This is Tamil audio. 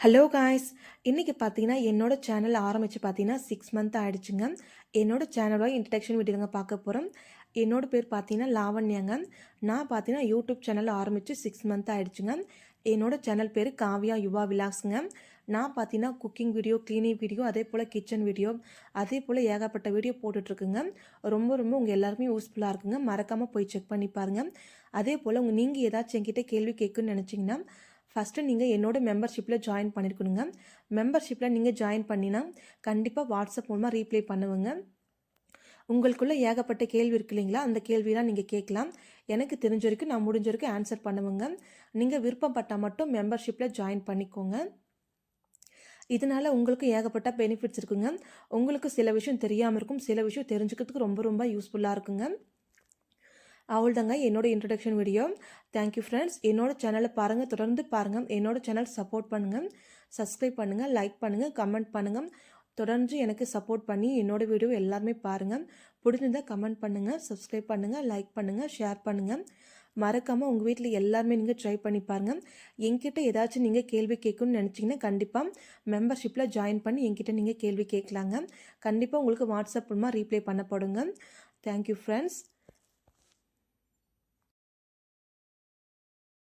ஹலோ காய்ஸ் இன்றைக்கி பார்த்தீங்கன்னா என்னோடய சேனல் ஆரம்பித்து பார்த்தீங்கன்னா சிக்ஸ் மந்த் ஆகிடுச்சுங்க என்னோடய சேனலோட இன்ட்ரடக்ஷன் வீடியோங்க பார்க்க போகிறோம் என்னோடய பேர் பார்த்தீங்கன்னா லாவண்யாங்க. நான் பார்த்தீங்கன்னா யூடியூப் சேனல் ஆரம்பித்து சிக்ஸ் மந்த் ஆகிடுச்சுங்க என்னோடய சேனல் பேர் காவியா யுவா விலாக்ஸுங்க நான் பார்த்தீங்கன்னா குக்கிங் வீடியோ க்ளீனிங் வீடியோ அதே போல் கிச்சன் வீடியோ அதே போல் ஏகப்பட்ட வீடியோ போட்டுட்ருக்குங்க. ரொம்ப ரொம்ப உங்கள் எல்லாருமே யூஸ்ஃபுல்லாக இருக்குங்க. மறக்காமல் போய் செக் பண்ணி பாருங்கள் அதே போல் உங்கள் நீங்கள் ஏதாச்சும் என்கிட்ட கேள்வி கேட்குன்னு நினச்சிங்கன்னா ஃபஸ்ட்டு நீங்கள் என்னோட மெம்பர்ஷிப்பில் ஜாயின் பண்ணியிருக்கணுங்க மெம்பர்ஷிப்பில் நீங்கள் ஜாயின் பண்ணினா கண்டிப்பாக வாட்ஸ்அப் மூலமாக ரீப்ளை பண்ணுவேங்க. உங்களுக்குள்ளே ஏகப்பட்ட கேள்வி இருக்கு இல்லைங்களா? அந்த கேள்வியெலாம் நீங்கள் கேட்கலாம். எனக்கு தெரிஞ்ச வரைக்கும் நான் முடிஞ்ச வரைக்கும் ஆன்சர் பண்ணுவேங்க. நீங்கள் விருப்பப்பட்டால் மட்டும் மெம்பர்ஷிப்பில் ஜாயின் பண்ணிக்கோங்க. இதனால் உங்களுக்கு ஏகப்பட்ட பெனிஃபிட்ஸ் இருக்குங்க. உங்களுக்கு சில விஷயம் தெரியாமல் இருக்கும். சில விஷயம் தெரிஞ்சுக்கிறதுக்கு ரொம்ப ரொம்ப யூஸ்ஃபுல்லாக இருக்குங்க. அவள்தாங்க என்னோட இன்ட்ரடக்ஷன் வீடியோ தேங்க்யூ ஃப்ரெண்ட்ஸ் என்னோட சேனலை பாருங்கள் தொடர்ந்து பாருங்கள் என்னோட சேனல் சப்போர்ட் பண்ணுங்கள் சப்ஸ்கிரைப் பண்ணுங்கள் லைக் பண்ணுங்கள் கமெண்ட் பண்ணுங்கள் தொடர்ந்து எனக்கு சப்போர்ட் பண்ணி என்னோட வீடியோ எல்லாருமே பாருங்கள் பிடிச்சிருந்தால் கமெண்ட் பண்ணுங்கள் சப்ஸ்கிரைப் பண்ணுங்கள் லைக் பண்ணுங்கள் ஷேர் பண்ணுங்கள் மறக்காமல் உங்கள் வீட்டில் எல்லாருமே நீங்கள் ட்ரை பண்ணி பாருங்கள் என்கிட்ட ஏதாச்சும் நீங்கள் கேள்வி கேட்கணும்னு நினச்சிங்கன்னா கண்டிப்பாக மெம்பர்ஷிப்பில் ஜாயின் பண்ணி என்கிட்ட நீங்கள் கேள்வி கேட்கலாங்க. கண்டிப்பாக உங்களுக்கு வாட்ஸ்அப் மூலமாக ரீப்ளை பண்ணப்படுங்க தேங்க்யூ ஃப்ரெண்ட்ஸ்